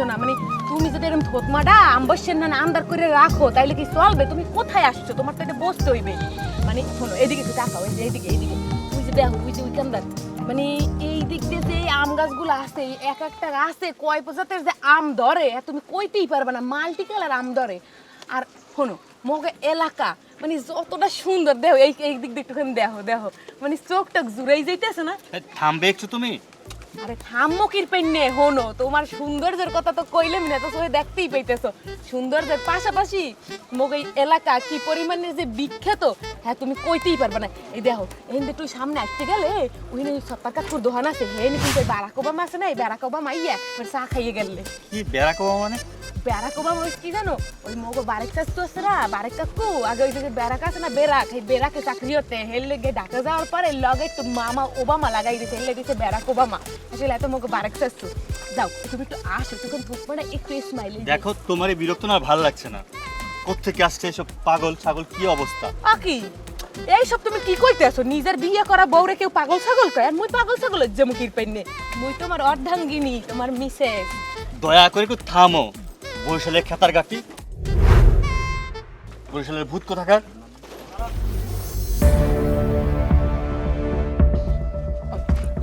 বুঝো না মানে তুমি যদি এরকম থতমাটা আম্বসের না আন্দার করে রাখো, তাইলে কি চলবে? তুমি কোথায় আসছো? তোমার তো এটা বসতে হইবে। মানে শোনো, এদিকে একটু এই যে এদিকে এদিকে। তুই যে দেখো তুই যে ওইখানদার মানে এই দিক দিয়ে যে আম গাছগুলো আছে, এক একটা গাছে কয় প্রজাতের যে আম ধরে তুমি কইতেই পারবে না মাল্টি কালার আম ধরে। আর শোনো, মগে এলাকা মানে যতটা সুন্দর, দেখো, এই এই দিক দিয়ে দেখো দেখো। মানে চোখ টোক জুড়েই যাইতেছে না? থামবে একটু তুমি? আরে থাম্মো কিরপেন নে হনো, তোমার সৌন্দর্যের কথা তো কইলাম না তো সবাই দেখতেই পাইতেছো। সৌন্দর্যের পাশাপাশি মোক এই এলাকা কি পরিমাণে যে বিখ্যাত হ্যাঁ তুমি কইতেই পারবে না। এই দেখো এই তুই সামনে আসতে গেলে ওই না সত্তর কাকুর দোকান আছে হে নি কিন্তু বারাক ওবামা আছে না, এই বারাক ওবামা ইয়া চা খাইয়ে গেলে। কি, বারাক ওবামা মানে? ব্যারাক ওবামা ওই কি জানো? ওই মগো বারেক চাষ তো আছে না বারেক কাকু আগে ওই যে ব্যারাক আছে না বেরাক এই বেরাকে চাকরি হতে হেল লেগে ঢাকা যাওয়ার পরে লগে একটু মামা ওবামা লাগাই দিছে হেলে দিছে ব্যারাক ওবামা। আসলে এত মগো বারেক চাষ তো যাও তুমি একটু আসো তখন ধুকবো না একটু স্মাইল দেখো তোমার এই বিরক্ত না ভালো লাগছে না। কোত্থেকে আসছে এসব পাগল ছাগল কি অবস্থা? আকি এইসব তুমি কি কইতে আছো নিজের বিয়ে করা বউরে কেউ পাগল ছাগল কয়? আর মুই পাগল ছাগল যেমন কির পাইনে মুই তোমার অর্ধাঙ্গিনী তোমার মিসেস। দয়া করে একটু থামো। বরিশালের খেতার গাটি বরিশালের ভূত কোথাকার?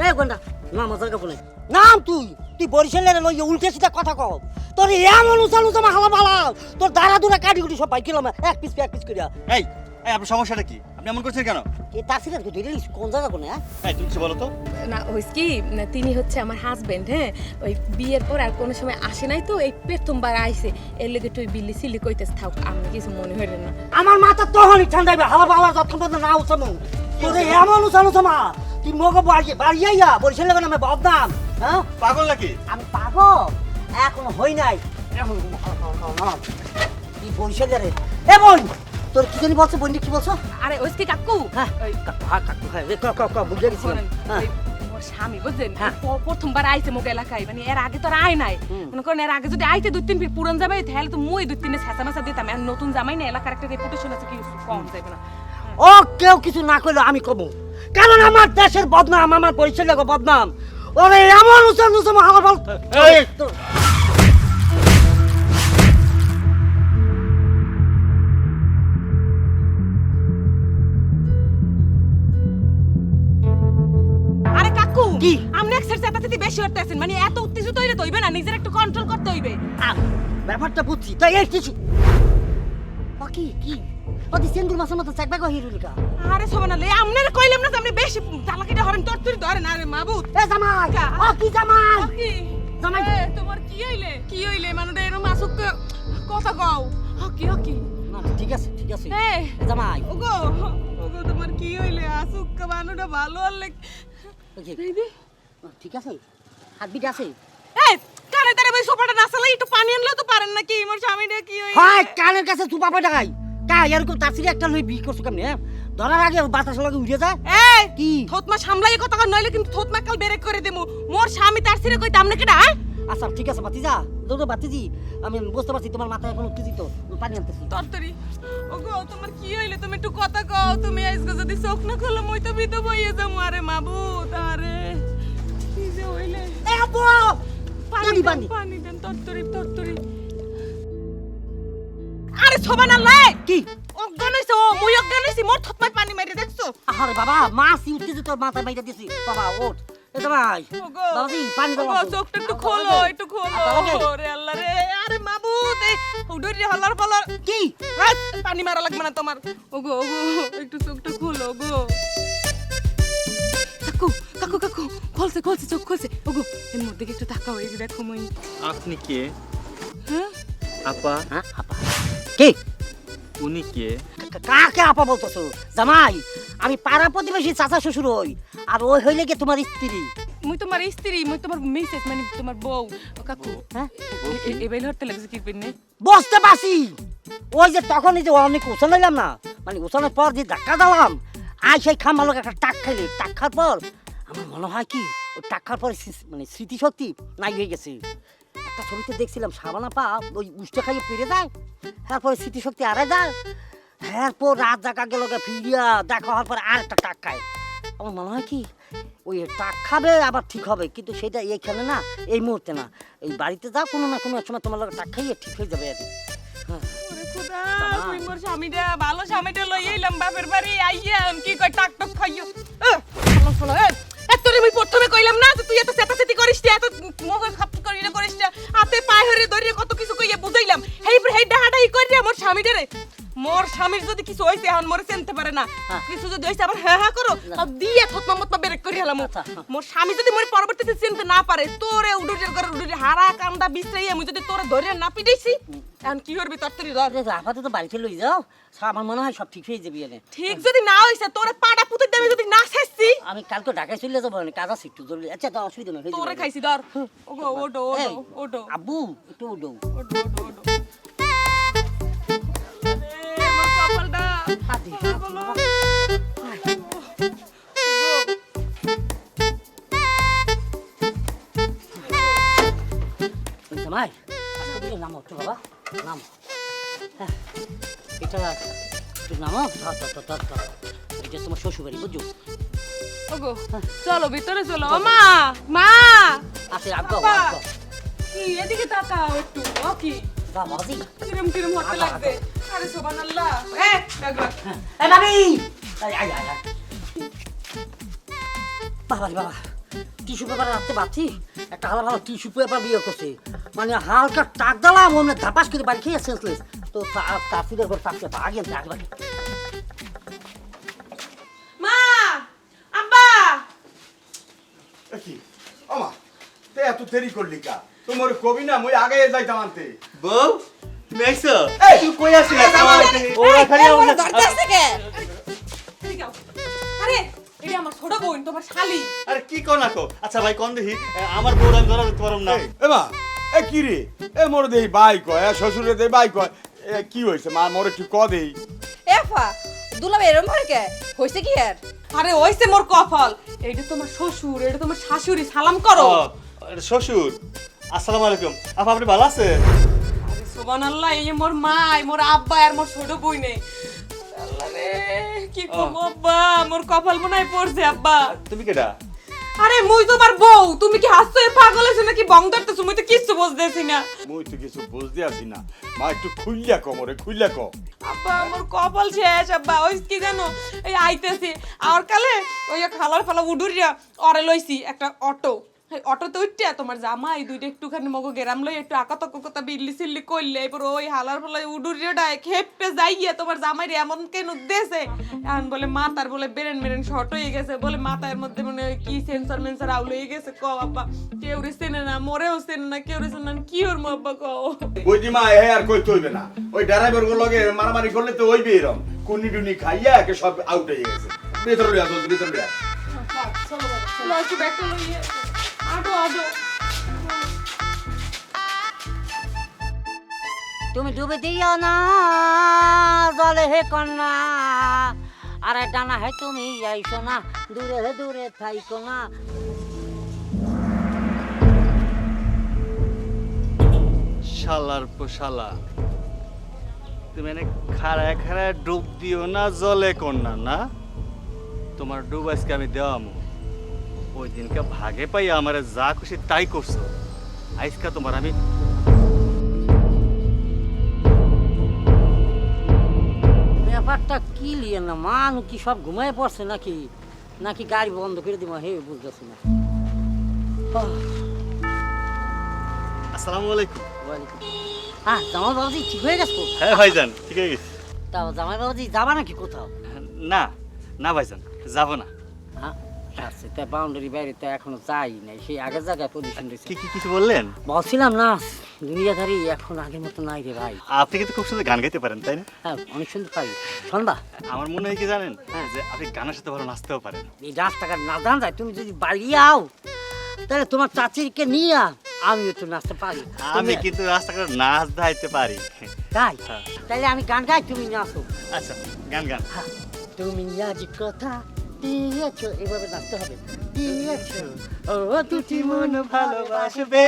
এ গন্ডা না মজার কাপড় নাই। নাম তুই তুই বরিশালের লই উল্টে সিধা কথা কও। তোর এমন উচাল উচামা হালা বালা তোর দাঁড়া দুরা কাটি কুটি সব বাইকিলাম এক পিস এক পিস করিয়া। এই এই আপনার সমস্যাটা কি? আপনি এমন করছেন কেন? এ কোন জায়গা কোনে হ্যাঁ? এই তুমি কিছু বলো তো। না হইস কি তিনি হচ্ছে আমার হাজবেন্ড হ্যাঁ? ওই বিয়ের পর আর কোনো সময় আসে নাই তো এই প্রথমবার আইছে। এর লেগে তুই বিল্লি সিলি কইতেছ থাক আমি কিছু মনে হইল না। আমার মাথা তখনই ঠান্ডাইবে হালা বালা যতক্ষণ পর্যন্ত না উচামু তোর এমন উচাল উচামা তুই মগো বাড়ি আইয়া বদনাম হ্যাঁ? পাগল নাকি? আমি পাগল? এখন হই নাই। এখন তুই বরিশালের? এ বোন! তোর কি জানি বলছো বোন কি বলছো? আরে ওইস কি কাকু। হ্যাঁ কাকু হ্যাঁ কাকু হ্যাঁ ক ক ক বুঝে গেছি হ্যাঁ। স্বামী বুঝলেন হ্যাঁ। প্রথমবার আইছে মোক এলাকায় মানে এর আগে তো আর আয় নাই। মনে করেন এর আগে যদি আইতে দুই তিন ফির পুরন জামাই তাহলে তো মুই দুই তিনে ছ্যাঁচা মেচা দিতাম। আর নতুন জামাই না এলাকার একটা রেপুটেশন আছে কি কম যাবে না। ও কেউ কিছু না করলে আমি কব কারণ আমার দেশের বদনাম আমার পরিচয় বদনাম। ওরে এমন উচান উচান আমার বল করতে আছেন। মানে এত উত্তেজিত হইলে তো হইবে না নিজের একটু কন্ট্রোল করতে হইবে। আ, ব্যাপারটা বুঝছি তাই এই কিছু। ও কি? কি ও দি সেন্দুর মাসের মতো চাকবা গো হিরুলিকা আরে সবানা লে আমনের কইলাম না যে আপনি বেশি চালাকিটা হরেন তোর তুই ধরেন আরে মাবুত এ জামাই কা? ও কি জামাই। কি জামাই। এ, তোমার কি হইলে? কি হইলে? মানুষটা এরকম আসুক কথা কও। হকি হকি না ঠিক আছে ঠিক আছে। এ জামাই। ওগো ওগো তোমার কি হইলে? আসুক মানুষটা ভালো হলে। ঠিক আছে। হাতবিট আছে? এই কানে তারে ওই সোফাটা না চালাই একটু পানি আনলেও তো পারেন নাকি? মোর স্বামীটা কি হইলে হয় কানের কাছে চুপা পয়টা খাই কা এরকম তার একটা লই বিক্রি করছ কেমনে হ্যাঁ? ধরার আগে বাতাস লাগে উড়ে যায় এই কি? থতমা সামলাই কথা কর নইলে কিন্তু থতমা কাল বেরেক করে দেবো মোর স্বামী তার সিরে কই তামনে কেডা হ্যাঁ? আচ্ছা ঠিক আছে বাতিজা। দুটো বাতিজি আমি বুঝতে পারছি তোমার মাথায় এখন উত্তেজিত পানি আনতেছি। তরতরি। ওগো তোমার কি হইলে? তুমি একটু কথা কও তুমি আজকে যদি চোখ না খুলো মই তো বিতো বইয়ে যাব। আরে কি যে আব্বু পানি পানি পানি। পানি দেন তরতরি তরতরি। আরে সবান আল্লাহ কি? অজ্ঞান হইছে ও মুই অজ্ঞান হইছি মোর থতমায় পানি মারি দেখছ। আরে বাবা মাছ উত্তেজিত মাথায় বাইরে দিছি। বাবা ওঠ। এ ভাই বাবাজি পানি দাও চোখটা একটু খোলো একটু খোলো। ওরে আল্লাহ রে আরে মাবুত এই উডুরি হলার ফলার। কি? পানি মারা লাগবে না তোমার। ওগো ওগো একটু চোখটা খুলো ওগো। কাকু কাকু কাকু খুলছে খুলছে চোখ খুলছে। ওগো এর মধ্যে একটু তাকাও এই যে দেখো মই। আপনি কে? হ্যাঁ? আপা? হ্যাঁ আপা। কি? উনি কে? কা- কাকে আপা বলতেছো? জামাই আমি পাড়া প্রতিবেশী চাচা শ্বশুর হই আর ওই হইলে কি তোমার স্ত্রী? মুই তোমার স্ত্রী মুই তোমার মিসেস মানে তোমার বউ। কাকু হ্যাঁ? এবেল হরতে লাগছে কি পেনে বুঝতে পারছি। ওই যে তখন এই যে অনেক উছান নিলাম না মানে উছানের পর যে ধাক্কা দিলাম আই সেই খামার একটা টাক খাইলে। টাক খাওয়ার পর মনে হয় কি ওই টাক খাওয়ার পর মানে স্মৃতিশক্তি নাই হয়ে গেছে। একটা ছবিতে দেখছিলাম সাবানা পা ওই উষ্টা খাইয়ে পেরে যায় তারপরে স্মৃতিশক্তি আরে যায় এরপর রাত জাগা গেল ফিরিয়া দেখা হওয়ার পর আর একটা টাক খায়। আমার মনে হয় কি ওই টাক খাবে আবার ঠিক হবে কিন্তু সেটা এইখানে না এই মুহূর্তে না এই বাড়িতে যাও কোনো না কোনো এক সময় তোমার টাক খাইয়ে ঠিক হয়ে যাবে আর হ্যাঁ। ভালো স্বামীটা লই এলাম বাপের বাড়ি আইয়া কি কই টাক টাক খাইও এ, শালা শালা, এত রে প্রথমে কইলাম না যে তুই এত চেতাচেতি করিস না, এত মগজ খাপ করি না করিস না হাতে পায়ে হরে ধরে কত কিছু কইয়া বুঝাইলাম। হেই হেই ডাহাডাহি করি আমার স্বামীটা রে মোর স্বামীর যদি কিছু হইছে এখন মোরে চিনতে পারে না। হ্যাঁ। কিছু যদি হইছে আবার হ্যাঁ হ্যাঁ করো। সব দিয়ে থতমা মতমা বেরেক করি হলাম আচ্ছা, হ্যাঁ। মোর স্বামী যদি মোর পরবর্তীতে চিনতে না পারে তোরে উডুরের করে উডুরে হারা কান্দা বিছরাই আমি যদি তোরে ধরে না পিটাইছি এখন কি করবি তোর তুই ধর আরে আপাতত বাড়িতে লই যাও। আমার মনে হয় সব ঠিক হয়ে যাবে এনে। ঠিক যদি না হইছে তোরে পাড়া পুতে দেবে যদি না শেষছি। আমি কালকে ঢাকায় চলে যাব কাজ আছে একটু জরুরি আচ্ছা তো অসুবিধা নেই তোরে খাইছি ধর। ওগো ওডো ওডো ওডো। আব্বু একটু ওডো ওডো ওডো। জামাই আজকে দিলে নামো একটু বাবা নাম হ্যাঁ এটা একটু নামো ধর ধর ধর ধর এটা তোমার শ্বশুর বাড়ি বুঝছ ওগো চলো ভিতরে চলো মা মা আছে রাখব বাবা। কি এদিকে তাকাও একটু ও কি যা বাবাজি কিরম কিরম হতে লাগবে। আরে সুবহানাল্লাহ। এ ডাগলা এই বাবি আই আই আই আই। বাবা বাবা। টিস্যু পেপার রাখতে পারছি? একটা হালা ভালো টিস্যু পেপার বিয়ে করছে। মানে হালকা টাক দিলাম ওমনে ধাপাস করে বাড়ি খেয়ে সেন্সলেস তো তাফিদের ঘর তাকে ভাগিয়ে একবারে মা আব্বা! কি? আমা তে এত দেরি করলি কা? তোমার কবি না মুই আগে যাইতাম আনতে। বউ তুমি আইছো এই! তুই কই আসছিস ওরা খালি আমাকে- এদিকে আও। আরে এটা আমার ছোট বোন তোমার শালি। আরে কি আচ্ছা ভাই কোন দেখি। এ, আমার বউর আমি ধরা দিতে পারম না এ মা এ কি রে? এ মোর দেই বাই কয় এ শ্বশুরে দেই বাই কয়। এ কি হইছে মা? মোর একটু ক দেই। এফা দুলাবে এরম ভাবে কে? হইছে কি আর আরে ওইছে মোর কপাল। এইটা তোমার শ্বশুর এটা তোমার শাশুড়ি সালাম করো। শ্বশুর। আসসালামু আলাইকুম। আপা আপনি ভালো আছেন? আরে সুবহানাল্লাহ এই মোর মা মোর আব্বা আর মোর ছোট বই নেই। কি করব আব্বা মোর কপাল মনে পড়ছে আব্বা। তুমি কেডা? আরে মুই তোমার বউ তুমি কি হাসছো এ পাগল হয়েছো নাকি বং ধরতেছো? মুই তো কিচ্ছু বুঝতেছি না। মুই তো কিছু বুঝতে আসি না। মা একটু খুইল্লা ক মোরে খুইল্লা ক আব্বা আমার কপাল শেষ আব্বা ওই কি জানো এই আইতেছি। আর কালে ওই খালার ফালা উডুরিয়া অরে লইছি একটা অটো। অটোতে উঠতে তোমার জামাই দুইটা একটুখানি মগো গেরাম লই একটু আকাত কথা বিল্লি সিল্লি করলে এরপর ওই হালার ফালা উডুরিয়াটা খেপে যাইয়ে তোমার জামাই এমন কেন দেশে এখন বলে মাতার বলে বেরেন মেরেন শর্ট হয়ে গেছে। বলে মাথার মধ্যে মানে কি সেন্সর মেন্সর আউল হয়ে গেছে? ক আব্বা কেউ রে চেনে না মরেও চেনে না কেউ রে চেনে না কি ওর মা আব্বা কও? ওই মা হে আর কই না। ওই ড্রাইভারগুলো লগে মারামারি করলে তো ওই বেরম কুনি টুনি খাইয়া একে সব আউট হয়ে গেছে। ভেতরে ভেতরে একটু ব্যাগটা লইয়ে। আডো আডো তুমি ডুবে দিও না, জলে হে কন্যা। আরে ডানা হে তুমি আইসো না, দূরে হে দূরে থাইকো না। শালার পোশালা, তুমি এনে খাড়ায় খাড়ায় ডুব দিও না, জলে কন্যা, না? তোমার ডুব আজকে আমি দেওয়ামু। ওই দিনকে ভাগে পাই আমারে যা খুশি তাই করছ। আজকে তোমার আমি ব্যাপারটা কি লিয়ে না? মানুষ কি সব ঘুমায় পড়ছে নাকি? নাকি গাড়ি বন্ধ করে দিব? হে বুঝতেছি না। আসসালামু আলাইকুম। ওয়ালাইকুম। হ্যাঁ জামাই বাবাজি ঠিক হয়ে গেছো হ্যাঁ ভাইজান ঠিক আছে গেছে। তাও জামাই বাবাজি যাবা নাকি কোথাও? না না ভাইজান যাব না। হ্যাঁ আচ্ছা তা বাউন্ডারি বাইরে তো এখনও যাই নাই সেই আগের জায়গায় পজিশন রয়েছে কি কি কিছু বললেন? বলছিলাম না দুনিয়াধারী এখন আগের মতো নাই রে ভাই। আপনি কিন্তু খুব সুন্দর গান গাইতে পারেন তাই না? হ্যাঁ অনেক সুন্দর পারি। সন্ধ্যা আমার মনে হয় কি জানেন। যে আপনি গানের সাথে ভালো নাচতেও পারেন। এই রাস্তাঘাট না জান যায় তুমি যদি বাড়ি আও তাহলে তোমার চাচিরকে নিয়ে আমি একটু নাচতে পারি। আমি কিন্তু রাস্তাঘাটে নাচ দাইতে পারি। তাই? হ্যাঁ। তাহলে আমি গান গাই তুমি নাচো। আচ্ছা গান গান। হ্যাঁ, তুমি আজ কথা দিয়েছ এভাবে নাচতে হবে। দিয়েছ। ও দুটি মন ভালোবাসবে।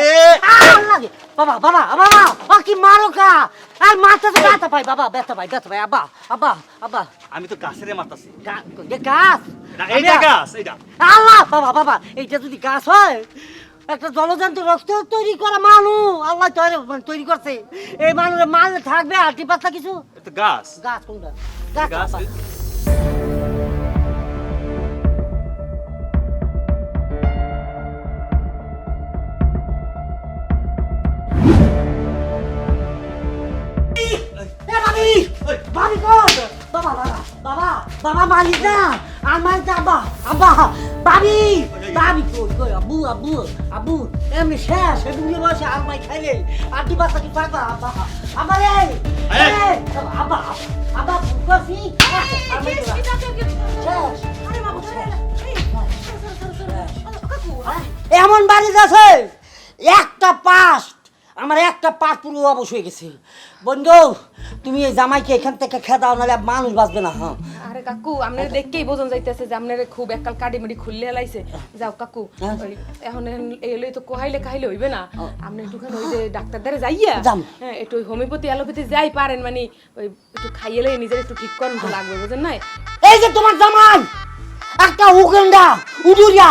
ভালোবাসবে লাগে। বাবা বাবা বাবা ও কি মারো কা আর মাথাতে ব্যথা পাই বাবা ব্যথা পাই ব্যথা পাই আব্বা আব্বা আব্বা। আমি তো গাছেরে মারতাছি। গাছ। এইটা গাছ এইটা। আল্লাহ বাবা বাবা এইটা যদি গাছ হয় একটা জলজন্ত রক্ত তৈরি করা মানুষ আল্লাহ তৈরি মানে তৈরি করছে। এই মানুষের মাল থাকবে আটি পাতলা কিছু? এটা গাছ। গাছ কোনটা? গাছ বাবা মালিক না না আব্বা আব্বা ভাবি ভাবি কই কই আব্বু আব্বু আব্বু এমনি শেষ এমনি বসে আর মাই খাইলে আর কি বাচ্চা কি পারবা আব্বা আব্বা রে আব্বা আব্বা কফি এমন বাড়ি আছে একটা পাস আমার একটা পাট পুরো অবশ হয়ে গেছে। বন্ধু তুমি এই জামাইকে এখান থেকে খেদাও নাহলে মানুষ বাঁচবে না হ্যাঁ। আরে কাকু আপনি দেখকেই বোঝন যাইতেছে যে আপনার খুব এককাল কাটি মাটি খুললে লাইছে যাও কাকু হ্যাঁ। এখন এলে তো কোহাইলে কাহিলে হইবে না। আপনি একটুখানি ওই যে ডাক্তার দ্বারে যাইয়া হ্যাঁ একটু হোমিওপ্যাথি অ্যালোপ্যাথি যাই পারেন মানে ওই একটু খাইয়েলে নিজের একটু ঠিক করেন তো লাগবে বুঝেন নাই? এই যে তোমার জামান একটা উগেন্ডা উডুরিয়া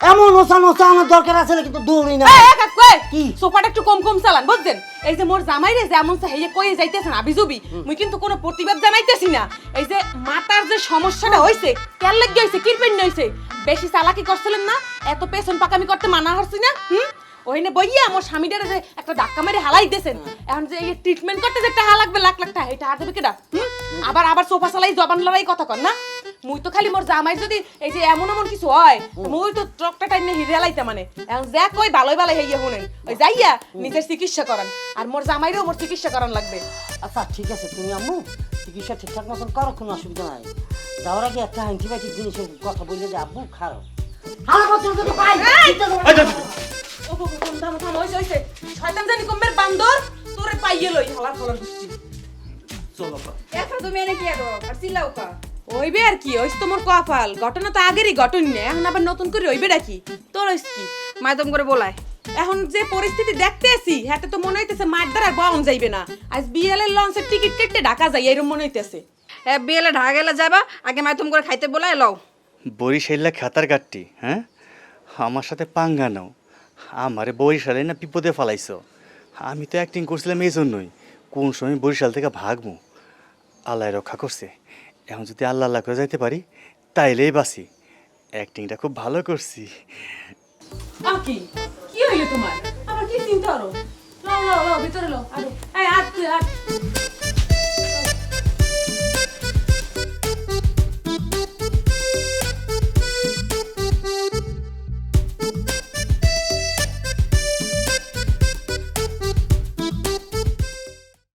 এমন ওসান ওসানোর দরকার আছে না কিন্তু দৌড়ি না। এই, কাকু, এই, কি? সোফাটা একটু কম কম চালান বুঝছেন? এই যে মোর জামাই রে যেমন হেয়ে কয়ে যাইতেছেন আবিজুবি মুই কিন্তু কোনো প্রতিবাদ জানাইতেছি না। এই যে মাতার যে সমস্যাটা হইছে কেন লাগিয়ে হইছে কিরপেন হইছে? বেশি চালাকি করছিলেন না? এত পেছন পাকামি করতে মানা হচ্ছি না হুম? ওইনে বইয়া আমার স্বামীটারে যে একটা ধাক্কা মেরে হালাই দিয়েছেন এখন যে এই ট্রিটমেন্ট করতে যে টাকা লাগবে লাখ লাখ টাকা এটা আর দেবে হুম? আবার আবার সোফা চালাই জবান লড়াই কথা কর না? মুই তো খালি মোর জামাই যদি এই যে এমন এমন কিছু হয় মুই তো ট্রকটা টাইনে হিরে লাইতে মানে। এখন যা কই ভালোই ভালো হইয়া শুনেন। ওই যাইয়া নিজের চিকিৎসা করান। আর মোর জামাইরেও মোর চিকিৎসা করান লাগবে। আচ্ছা ঠিক আছে তুমি আম্মু চিকিৎসা ঠিকঠাক মতন করো কোনো অসুবিধা নাই। যাওয়ার আগে একটা অ্যান্টিবায়োটিক জিনিসের কথা বললে যে আব্বু খারাপ। শয়তান জানি কমের বান্দর তোরে পাইয়ে লই হালার ফালার গুষ্টি চলো। এখন তুমি এনে কি আর চিল্লাও কা হইবে আর কি হইছে তোমার কপাল। ঘটনা তো আগেরই ঘটন না, এখন আবার নতুন করে হইবে নাকি? তোর হইছে কি? মাধ্যম করে বলায়। এখন যে পরিস্থিতি দেখতে আছি হাতে তো মনে হইতেছে মার দ্বারা বহন যাইবে না। আজ বিএল এর লঞ্চের টিকিট কেটে ঢাকা যাই এরকম মনে হইতেছে। হ্যাঁ বিয়েলে ঢাকা গেলে যাবা, আগে মাধ্যম করে খাইতে বলায় লও। বরিশাইলা খাতার গাট্টি হ্যাঁ? আমার সাথে পাঙ্গা নাও। আমারে বরিশালে না বিপদে ফালাইছো। আমি তো অ্যাক্টিং করছিলাম এই জন্যই। কোন সময় বরিশাল থেকে ভাগবো আল্লাহ রক্ষা করছে। এখন যদি আল্লাহ আল্লাহ করে যাইতে পারি, তাইলেই বাসি অ্যাক্টিংটা খুব ভালো করছি। আকি, কি হইল তোমার? আবার কি চিন্তা লাও লাও লাও, ভিতরে লাও এই আট আট